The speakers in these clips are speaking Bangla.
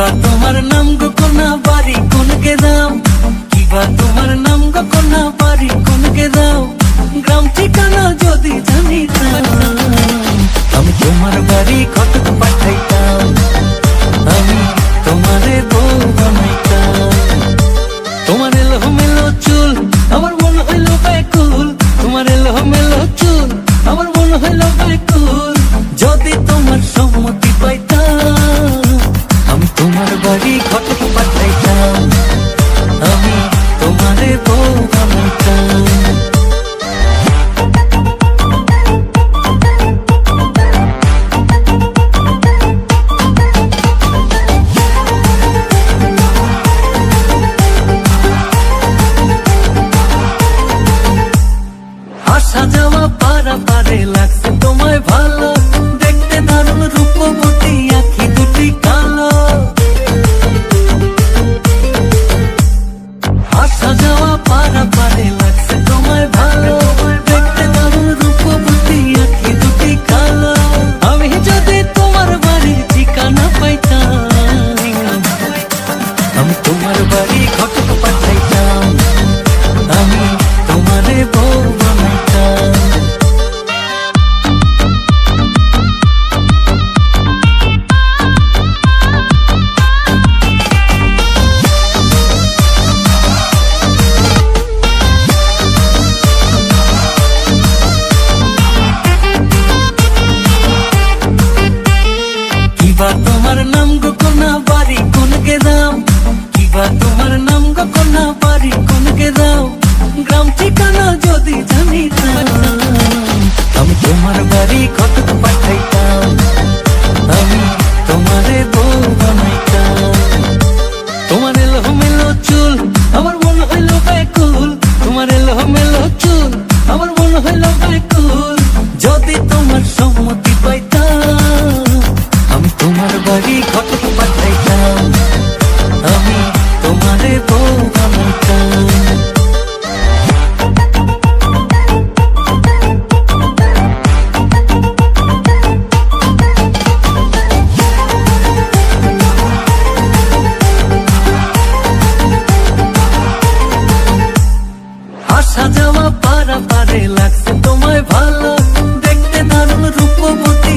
কিবা তোমার নাম গো কোনা বাড়ি কোনকে দাও কিবা তোমার নাম গো কোনা বাড়ি কোনকে দাও পারে লাগছে তোমায় ভালো। দেখতে দারুণ রূপবতী আখি দুটি কালো। আসা যাওয়া পারা পারে লাগছে তোমায় ভালো। দেখতে দারুণ রূপবতী আখি দুটি কালো। আমি যদি তোমার বাড়ির ঠিকানা পাইতাম, আমি তোমার বাড়ি ঘটক পাঠাইতাম। আমি তোমারে বউ হইল ব্যাকুল যদি তোমার সম্মতি পাইতাম আমি তোমার বাড়ি ঘটক আসা যাওয়া পারা পারে লাগছে তোমায় ভালো। দেখতে দারুণ রূপবতী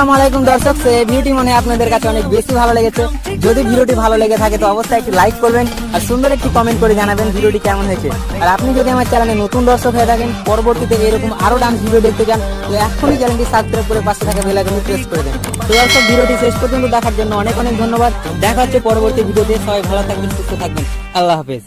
আসসালামু আলাইকুম দর্শক এই ভিডিওটি মনে আপনাদের কাছে অনেক বেশি ভালো লেগেছে। যদি ভিডিওটি ভালো লেগে থাকে, তো অবশ্যই একটি লাইক করবেন আর সুন্দর একটি কমেন্ট করে জানাবেন ভিডিওটি কেমন হয়েছে। আর আপনি যদি আমার চ্যানেলে নতুন দর্শক হয়ে থাকেন, পরবর্তীতে এরকম আরও ডান্স ভিডিও দেখতে চান, তো এখনই চ্যানেলটি সাবস্ক্রাইব করে পাশে থাকা বেল আইকনটি প্রেস করে দেন তো দর্শক, ভিডিওটি শেষ পর্যন্ত দেখার জন্য অনেক অনেক ধন্যবাদ। দেখা হচ্ছে পরবর্তী ভিডিওতে। সবাই ভালো থাকবেন, সুস্থ থাকবেন। আল্লাহ হাফেজ।